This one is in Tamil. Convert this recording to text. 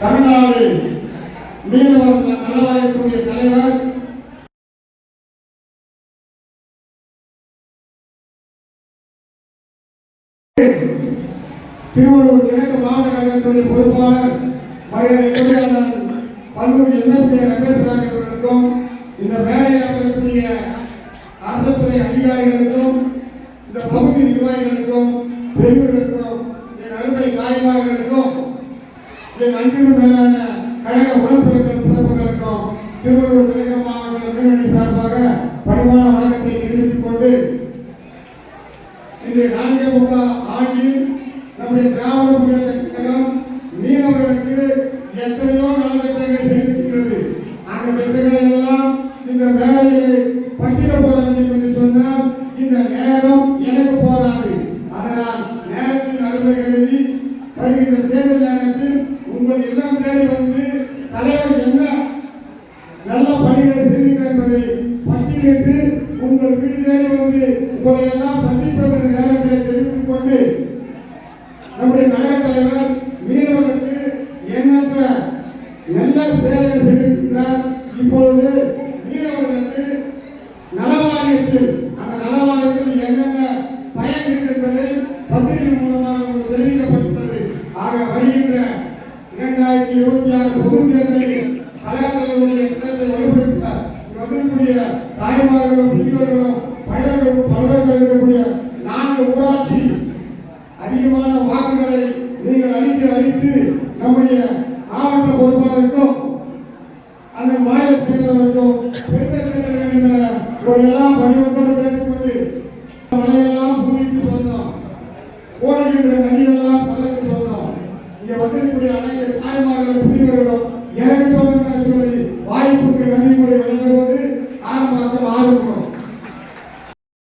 தமிழ்நாடு மீனவர் நலவாயத்துடைய தலைவர். திருவள்ளூர் கிழக்கு மாவட்ட கழகத்துடைய பொறுப்பாளர் மரியாதை தொழிலாளர் பல்லூர் எம்எஸ்ஏ ரமேஷ் ராஜ் அவர்களுக்கும் இந்த மேடையில் அமர்ந்திருக்கக்கூடிய அரசுத்துறை அதிகாரிகளுக்கும் இந்த பகுதி நிர்வாகிகளுக்கும் பெரியவர்களுக்கும் அன்பின் மேலான கழக உடன்பிறப்பு பிறப்புகளுக்கும் திருவள்ளூர் கிழக்கு மாவட்ட முன்னணி சார்பாக பணிவான வணக்கத்தை தெரிவித்துக் கொண்டு இன்று நான்கே முக்கால் ஆண்டில் நம்முடைய திராவிட முன்னேற்ற நல்ல பணிகளை செய்திருக்கிறார் என்பதை பட்டியலிட்டு உங்கள் வீடு தேடி வந்து உங்களை எல்லாம் சந்திப்போம் என்ற நேரத்தில் தெரிவித்துக் கொண்டு நம்முடைய கழக தலைவர் மீனவர்களுக்கு எண்ணற்ற நல்ல சேவைகளை செய்திருக்கிறார். இப்பொழுது மீனவர்களுக்கு தாய்மார்களும் பெரியவர்களும் பழவர்களும் பலவர்கள் இருக்கக்கூடிய நான்கு ஊராட்சி அதிகமான வாக்குகளை நீங்கள் அளித்து அளித்து நம்முடைய மாவட்ட பொறுப்பாளருக்கும் அந்த மாநில செயலருக்கும் பெருமை சேர்க்க எல்லாம் பணியோடு கேட்டுக்கொண்டு மலையெல்லாம் பூமிக்கு சொந்தம். ஓடுகின்ற நதியெல்லாம் பள்ளத்துக்கு சொந்தம். இங்கே வந்திருக்கக்கூடிய அனைத்து தாய்மார்களும்